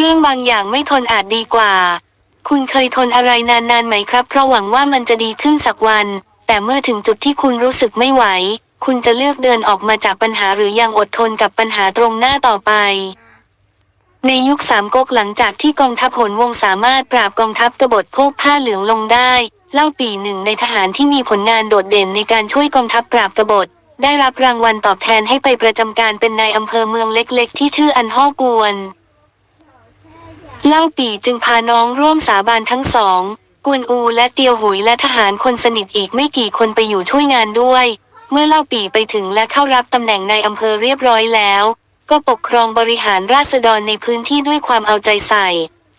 เรื่องบางอย่างไม่ทนอาจดีกว่า คุณเคยทนอะไรนานๆไหมครับ เพราะหวังว่ามันจะดีขึ้นสักวัน แต่เมื่อถึงจุดที่คุณรู้สึกไม่ไหว คุณจะเลือกเดินออกมาจากปัญหาหรือยังอดทนกับปัญหาตรงหน้าต่อไป ในยุคสามก๊กหลังจากที่กองทัพหนวงสามารถปราบกองทัพกบฏพวกผ้าเหลืองลงได้ เล่าปีหนึ่งในทหารที่มีผลงานโดดเด่นในการช่วยกองทัพปราบกบฏได้รับรางวัลตอบแทนให้ไปประจำการเป็นนายอำเภอเมืองเล็ก ๆ ที่ชื่ออันฮ่อกวน เล่าปีจึงพาน้องร่วมสาบานทั้งสอง กวนอูและเตียวหุยและทหารคนสนิทอีกไม่กี่คนไปอยู่ช่วยงานด้วย เมื่อเล่าปีไปถึงและเข้ารับตำแหน่งในอำเภอเรียบร้อยแล้ว ก็ปกครองบริหารราษฎรในพื้นที่ด้วยความเอาใจใส่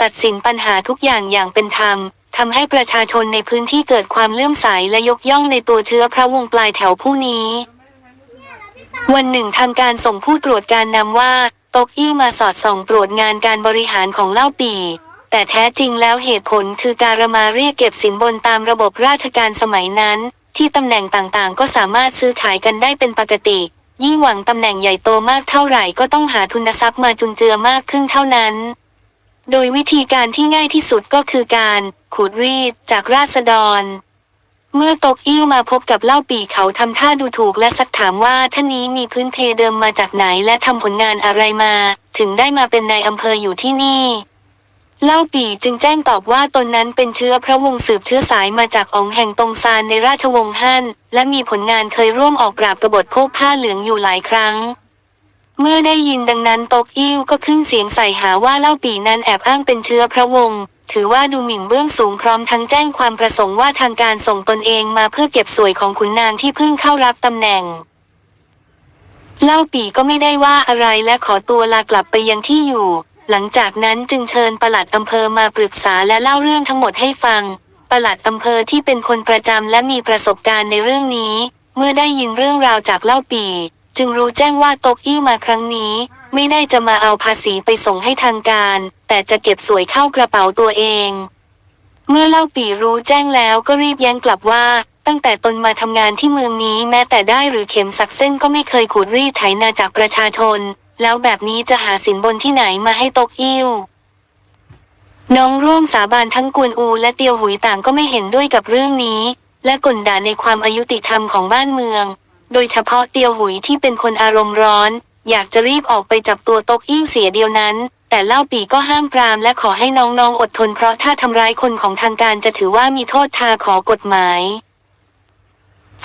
ตัดสินปัญหาทุกอย่างอย่างเป็นธรรมทำให้ประชาชนในพื้นที่เกิดความเลื่อมใสและยกย่องในตัวเชื้อพระวงศ์ปลายแถวผู้นี้ วันหนึ่งทางการส่งผู้ตรวจการนำว่า ตกอี้วมาสอดส่องตรวจงานการบริหารของเล่าปี แต่แท้จริงแล้วเหตุผลคือการมาเรียกเก็บสินบนตามระบบราชการสมัยนั้น ที่ตำแหน่งต่างๆ ก็สามารถซื้อขายกันได้เป็นปกติ ยิ่งหวังตำแหน่งใหญ่โตมากเท่าไหร่ก็ต้องหาทุนทรัพย์มาจุนเจือมากขึ้นเท่านั้น โดยวิธีการที่ง่ายที่สุดก็คือการขูดรีดจากราษฎร เมื่อตกอิ่วมาพบกับเล่าปีเขาทำท่าดูถูกและสักถามว่าท่านนี้มีพื้นเพเดิมมาจากไหนและทำผลงานอะไรมา ถึงได้มาเป็นนายอำเภออยู่ที่นี่ เล่าปีจึงแจ้งตอบว่าตนนั้นเป็นเชื้อพระวงศ์สืบเชื้อสายมาจากองค์แห่งตงซานในราชวงศ์ฮั่นและมีผลงานเคยร่วมออกปราบกบฏพวกผ้าเหลืองอยู่หลายครั้งเมื่อได้ยินดังนั้นตกอิ่วก็ขึ้นเสียงใส่หาว่าเล่าปีนั้นแอบอ้างเป็นเชื้อพระวงศ์ ถือว่าดูหมิ่นเบื้องสูงพร้อมทั้งแจ้งความประสงค์ว่าทางการส่งตนเองมาเพื่อเก็บสวยของขุนนางที่เพิ่งเข้ารับตำแหน่ง เล่าปีก็ไม่ได้ว่าอะไรและขอตัวลากลับไปยังที่อยู่ หลังจากนั้นจึงเชิญปลัดอำเภอมาปรึกษาและเล่าเรื่องทั้งหมดให้ฟัง ปลัดอำเภอที่เป็นคนประจำและมีประสบการณ์ในเรื่องนี้ เมื่อได้ยินเรื่องราวจากเล่าปี จึงรู้แจ้งว่าตกอิ่วมาครั้งนี้ ไม่ได้จะมาเอาภาษีไปส่งให้ทางการ แต่จะเก็บสวยเข้ากระเป๋าตัวเอง เมื่อเล่าปีรู้แจ้งแล้วก็รีบแย้งกลับว่า ตั้งแต่ตนมาทำงานที่เมืองนี้แม้แต่ได้หรือเข็มสักเส้นก็ไม่เคยขูดรีดไถนาจากประชาชน แล้วแบบนี้จะหาสินบนที่ไหนมาให้ตกอิ่วน้องร่วมสาบานทั้งกวนอูและเตียวหุยต่างก็ไม่เห็นด้วยกับเรื่องนี้ และกลด่าในความอายุติธรรมของบ้านเมือง โดยเฉพาะเตียวหุยที่เป็นคนอารมณ์ร้อน อยากจะรีบออกไปจับตัวตกอิ่วเสียเดียวนั้น แต่เล่าปีก็ห้ามปรามและขอให้น้องๆอดทนเพราะถ้าทำร้ายคนของทางการจะถือว่ามีโทษทาขอกฎหมาย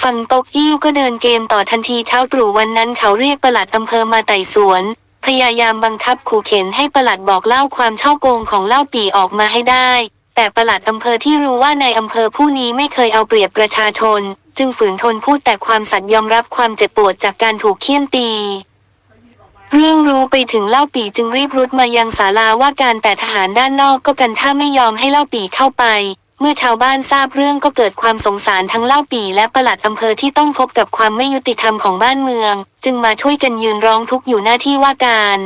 ฝั่งตกอิ่วก็เดินเกมต่อทันทีเช้าตรู่วันนั้นเขาเรียกประหลัดอำเภอมาไต่สวน พยายามบังคับขู่เข็นให้ประหลัดบอกเล่าความช่อโกงของเล่าปีออกมาให้ได้ แต่ประหลัดอำเภอที่รู้ว่าในอำเภอผู้นี้ไม่เคยเอาเปรียบประชาชน จึงฝืนทนพูดแต่ความสัตย์ยอมรับความเจ็บปวดจากการถูกเคี่ยนตี เรื่องรู้ไปถึงเล่าปีจึงรีบรุดมายังศาลาว่าการแต่ทหารด้านนอกก็กันท่าไม่ยอมให้เล่าปีเข้าไป เมื่อชาวบ้านทราบเรื่องก็เกิดความสงสารทั้งเล่าปีและประหลัดอำเภอที่ต้องพบกับความไม่ยุติธรรมของบ้านเมือง จึงมาช่วยกันยืนร้องทุกข์อยู่หน้าที่ว่าการ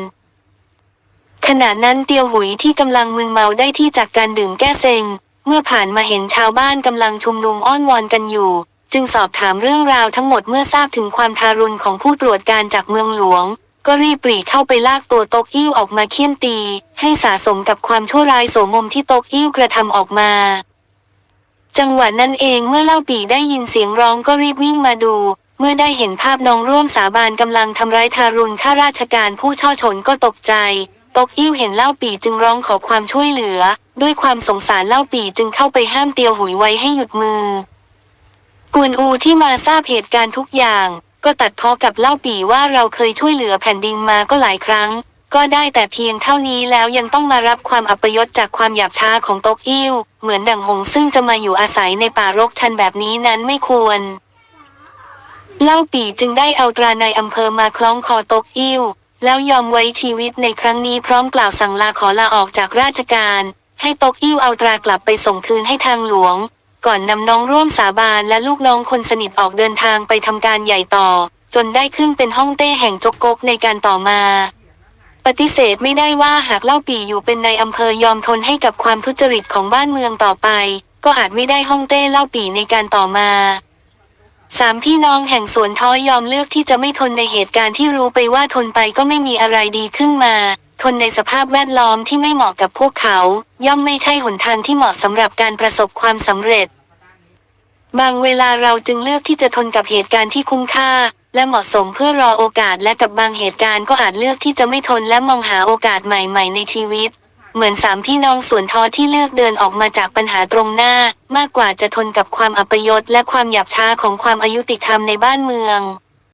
ขณะนั้นเตียวหุยที่กำลังมึนเมาได้ที่จากการดื่มแก้เซ็ง เมื่อผ่านมาเห็นชาวบ้านกำลังชุมนุมอ้อนวอนกันอยู่ จึงสอบถามเรื่องราวทั้งหมดเมื่อทราบถึงความทารุณของผู้ตรวจการจากเมืองหลวง ก็รีบปรีเข้าไปลากตัวตกอิ่วออกมาเคี่ยนตี ให้สะสมกับความชั่วร้ายโสมมที่ตกอิ่วกระทำออกมา จังหวะนั้นเองเมื่อเล่าปีได้ยินเสียงร้องก็รีบวิ่งมาดู เมื่อได้เห็นภาพน้องร่วมสาบานกำลังทำร้ายทารุณข้าราชการผู้ช่อชนก็ตกใจตกอิ่วเห็นเล่าปีจึงร้องขอความช่วยเหลือ ด้วยความสงสารเล่าปีจึงเข้าไปห้ามเตียวหุยไว้ให้หยุดมือ กวนอูที่มาทราบเหตุการณ์ทุกอย่าง ก็ตัดพ้อกับเล่าปีว่าเราเคยช่วยเหลือแผ่นดินมาก็หลายครั้ง ก็ได้แต่เพียงเท่านี้แล้วยังต้องมารับความอัปยศจากความหยาบช้าของตกอิ่วเหมือนดังหงซึ่งจะมาอยู่อาศัยในป่ารกชันแบบนี้นั้นไม่ควร เล่าปีจึงได้เอาตราในอำเภอมาคล้องคอตกอิ่วแล้วยอมไว้ชีวิตในครั้งนี้พร้อมกล่าวสั่งลาขอลาออกจากราชการ ให้ตกอิ่วเอาตรากลับไปส่งคืนให้ทางหลวง ก่อนนำน้องร่วมสาบานและลูกน้องคนสนิทออกเดินทางไปทำการใหญ่ต่อ จนได้ขึ้นเป็นห้องเต้แห่งจกกกในการต่อมา ปฏิเสธไม่ได้ว่าหากเล่าปีอยู่เป็นในอำเภอยอมทนให้กับความทุจริตของบ้านเมืองต่อไป ก็อาจไม่ได้ห้องเต้เล่าปีในการต่อมาสามพี่น้องแห่งสวนท้อยยอมเลือกที่จะไม่ทนในเหตุการณ์ที่รู้ไปว่าทนไปก็ไม่มีอะไรดีขึ้นมา ทนในสภาพแวดล้อมที่ไม่เหมาะกับพวกเขา ย่อมไม่ใช่หนทางที่เหมาะสำหรับการประสบความสำเร็จ บางเวลาเราจึงเลือกที่จะทนกับเหตุการณ์ที่คุ้มค่า และเหมาะสมเพื่อรอโอกาสและกับบางเหตุการณ์ก็อาจเลือกที่จะไม่ทนและมองหาโอกาสใหม่ ๆ ในชีวิต เหมือนสามพี่น้องสวนทอที่เลือกเดินออกมาจากปัญหาตรงหน้า มากกว่าจะทนกับความอัปยศและความหยาบช้าของความอายุติธรรมในบ้านเมือง